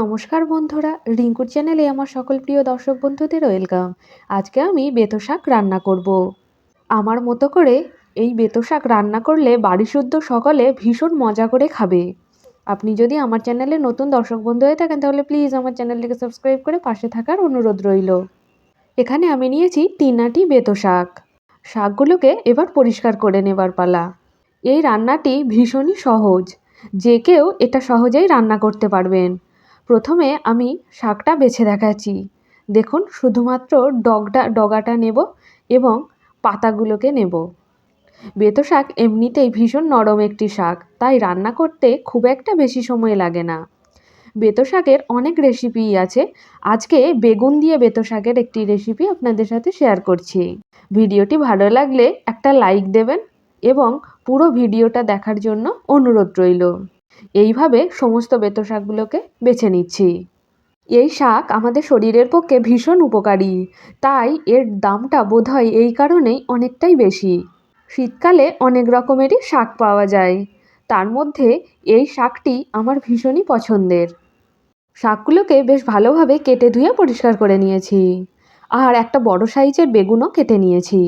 নমস্কার বন্ধুরা, রিঙ্কুর চ্যানেলে আমার সকল প্রিয় দর্শক বন্ধুদের ওয়েলকাম আজকে আমি বেতো শাক রান্না করব। আমার মতো করে এই বেতো শাক রান্না করলে বাড়ি শুদ্ধ সকলে ভীষণ মজা করে খাবে। আপনি যদি আমার চ্যানেলে নতুন দর্শক বন্ধু হয়ে থাকেন, তাহলে প্লিজ আমার চ্যানেলটিকে সাবস্ক্রাইব করে পাশে থাকার অনুরোধ রইল। এখানে আমি নিয়েছি তিন আটি বেতো শাক। শাকগুলোকে এবার পরিষ্কার করে নেবার পালা। এই রান্নাটি ভীষণই সহজ। যে কেউ এটা সহজেই রান্না করতে পারবেন। প্রথমে আমি শাকটা বেছে দেখাচ্ছি। দেখুন, শুধুমাত্র ডগটা ডগাটা নেব এবং পাতাগুলোকে নেব। বেতো শাক এমনিতেই ভীষণ নরম একটি শাক, তাই রান্না করতে খুব একটা বেশি সময় লাগে না। বেতো শাকের অনেক রেসিপিই আছে। আজকে বেগুন দিয়ে বেতো শাকের একটি রেসিপি আপনাদের সাথে শেয়ার করছি। ভিডিওটি ভালো লাগলে একটা লাইক দেবেন এবং পুরো ভিডিওটা দেখার জন্য অনুরোধ রইল। এইভাবে সমস্ত বেতো শাকগুলোকে বেছে নিচ্ছি। এই শাক আমাদের শরীরের পক্ষে ভীষণ উপকারী, তাই এর দামটা বোধহয় এই কারণেই অনেকটাই বেশি। শীতকালে অনেক রকমেরই শাক পাওয়া যায়, তার মধ্যে এই শাকটি আমার ভীষণই পছন্দের। শাকগুলোকে বেশ ভালোভাবে কেটে ধুয়ে পরিষ্কার করে নিয়েছি, আর একটা বড় সাইজের বেগুনও কেটে নিয়েছি।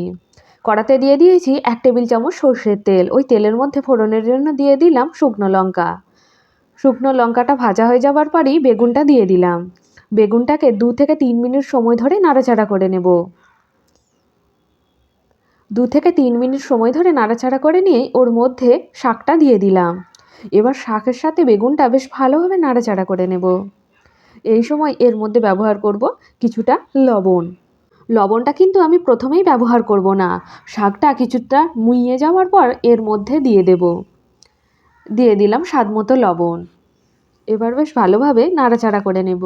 কড়াতে দিয়ে দিয়েছি এক টেবিল চামচ সর্ষের তেল। ওই তেলের মধ্যে ফোড়নের জন্য দিয়ে দিলাম শুকনো লঙ্কা। শুকনো লঙ্কাটা ভাজা হয়ে যাবার পরই বেগুনটা দিয়ে দিলাম। বেগুনটাকে দু থেকে তিন মিনিট সময় ধরে নাড়াচাড়া করে নেব। দু থেকে তিন মিনিট সময় ধরে নাড়াচাড়া করে নিয়ে ওর মধ্যে শাকটা দিয়ে দিলাম। এবার শাকের সাথে বেগুনটা বেশ ভালোভাবে নাড়াচাড়া করে নেব। এই সময় এর মধ্যে ব্যবহার করব কিছুটা লবণ। লবণটা কিন্তু আমি প্রথমেই ব্যবহার করব না। শাকটা কিছুটা মুইয়ে যাওয়ার পর এর মধ্যে দিয়ে দেব। দিয়ে দিলাম স্বাদ মতো লবণ। এবার বেশ ভালোভাবে নাড়াচাড়া করে নেব।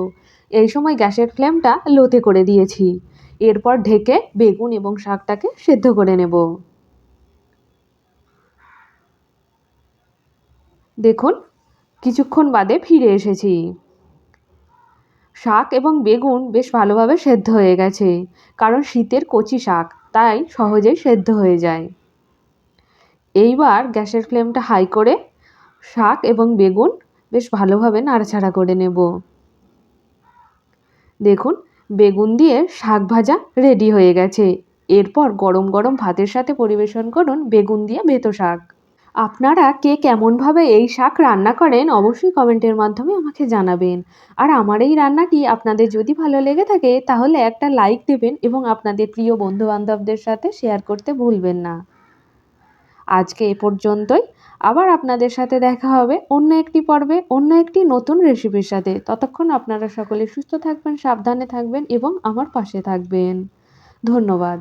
এই সময় গ্যাসের ফ্লেমটা লোতে করে দিয়েছি। এরপর ঢেকে বেগুন এবং শাকটাকে সেদ্ধ করে নেব। দেখুন, কিছুক্ষণ বাদে ফিরে এসেছি। শাক এবং বেগুন বেশ ভালোভাবে সেদ্ধ হয়ে গেছে, কারণ শীতের কচি শাক, তাই সহজেই সেদ্ধ হয়ে যায়। এইবার গ্যাসের ফ্লেমটা হাই করে শাক এবং বেগুন বেশ ভালোভাবে নাড়াচাড়া করে নেব। দেখুন, বেগুন দিয়ে শাক ভাজা রেডি হয়ে গেছে। এরপর গরম গরম ভাতের সাথে পরিবেশন করুন বেগুন দিয়ে বেতো শাক। আপনারা কে কেমনভাবে এই শাক রান্না করেন অবশ্যই কমেন্টের মাধ্যমে আমাকে জানাবেন। আর আমার এই রান্নাটি আপনাদের যদি ভালো লেগে থাকে, তাহলে একটা লাইক দেবেন এবং আপনাদের প্রিয় বন্ধুবান্ধবদের সাথে শেয়ার করতে ভুলবেন না। আজকে এ পর্যন্তই। আবার আপনাদের সাথে দেখা হবে অন্য একটি পর্বে, অন্য একটি নতুন রেসিপির সাথে। ততক্ষণ আপনারা সকলে সুস্থ থাকবেন, সাবধানে থাকবেন এবং আমার পাশে থাকবেন। ধন্যবাদ।